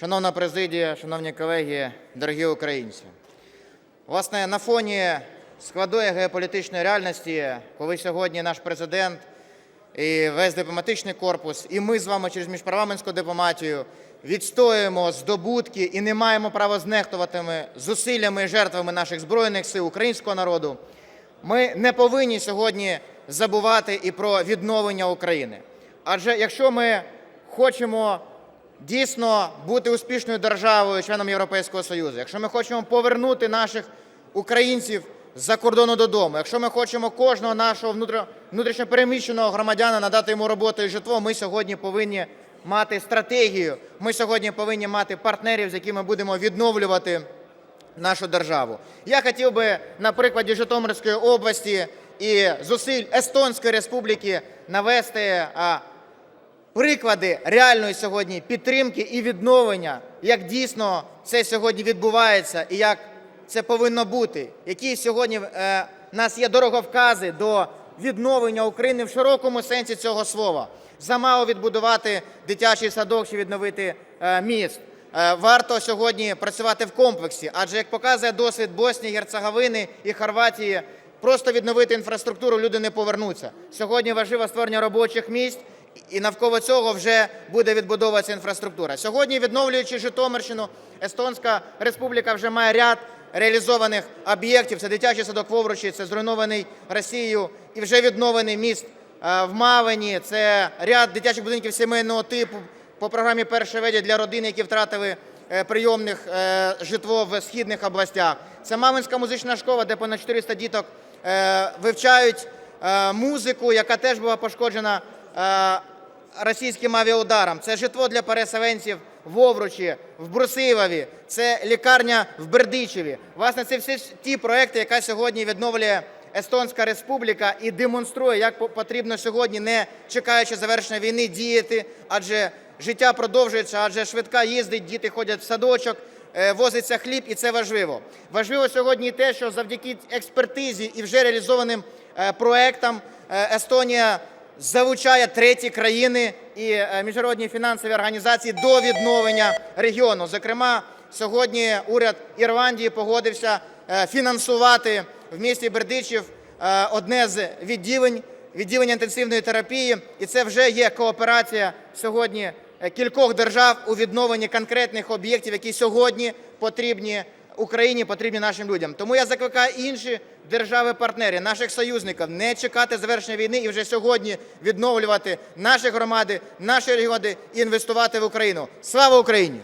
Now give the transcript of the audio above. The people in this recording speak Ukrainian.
Шановна президія, шановні колеги, дорогі українці. Власне, на фоні складної геополітичної реальності, коли сьогодні наш президент і весь дипломатичний корпус, і ми з вами через міжпарламентську дипломатію відстоюємо здобутки і не маємо права знехтувати зусиллями і жертвами наших збройних сил українського народу. Ми не повинні сьогодні забувати і про відновлення України. Адже якщо ми хочемо дійсно бути успішною державою, членом Європейського Союзу, якщо ми хочемо повернути наших українців з-за кордону додому, якщо ми хочемо кожного нашого внутрі- внутрішньопереміщеного громадяна надати йому роботу і житло, ми сьогодні повинні мати стратегію, ми сьогодні повинні мати партнерів, з якими будемо відновлювати нашу державу. Я хотів би на прикладі Житомирської області і зусиль Естонської Республіки навести приклади реальної сьогодні підтримки і відновлення, як дійсно це сьогодні відбувається і як це повинно бути, які сьогодні е, в нас є дороговкази до відновлення України в широкому сенсі цього слова. Замало відбудувати дитячий садок чи відновити е, міст. Е, Варто сьогодні працювати в комплексі, адже як показує досвід Боснії, Герцеговини і Хорватії, просто відновити інфраструктуру люди не повернуться. Сьогодні важливо створення робочих місць, і навколо цього вже буде відбудовуватися інфраструктура. Сьогодні, відновлюючи Житомирщину, Естонська Республіка вже має ряд реалізованих об'єктів. Це дитячий садок в це зруйнований Росією і вже відновлений міст е, в Мавині, це ряд дитячих будинків сімейного типу по програмі «Перший веді» для родин, які втратили е, прийомних е, житло в східних областях. Це Маминська музична школа, де понад 400 діток вивчають музику, яка теж була пошкоджена російським авіаударом. Це житло для переселенців в Овручі, в Брусилові, це лікарня в Бердичеві. Власне, це всі ті проекти, які сьогодні відновлює Естонська Республіка і демонструє, як потрібно сьогодні, не чекаючи завершення війни, діяти, адже життя продовжується, адже швидка їздить, діти ходять в садочок, е, возиться хліб, і це важливо. Важливо сьогодні те, що завдяки експертизі і вже реалізованим е, проектам е, Естонія залучає треті країни і е, міжнародні фінансові організації до відновлення регіону. Зокрема, сьогодні уряд Ірландії погодився е, фінансувати в місті Бердичів е, одне з відділень відділення інтенсивної терапії, і це вже є кооперація сьогодні кількох держав у відновленні конкретних об'єктів, які сьогодні потрібні Україні, потрібні нашим людям. Тому я закликаю інші держави-партнери, наших союзників не чекати завершення війни і вже сьогодні відновлювати наші громади, наші регіони і інвестувати в Україну. Слава Україні!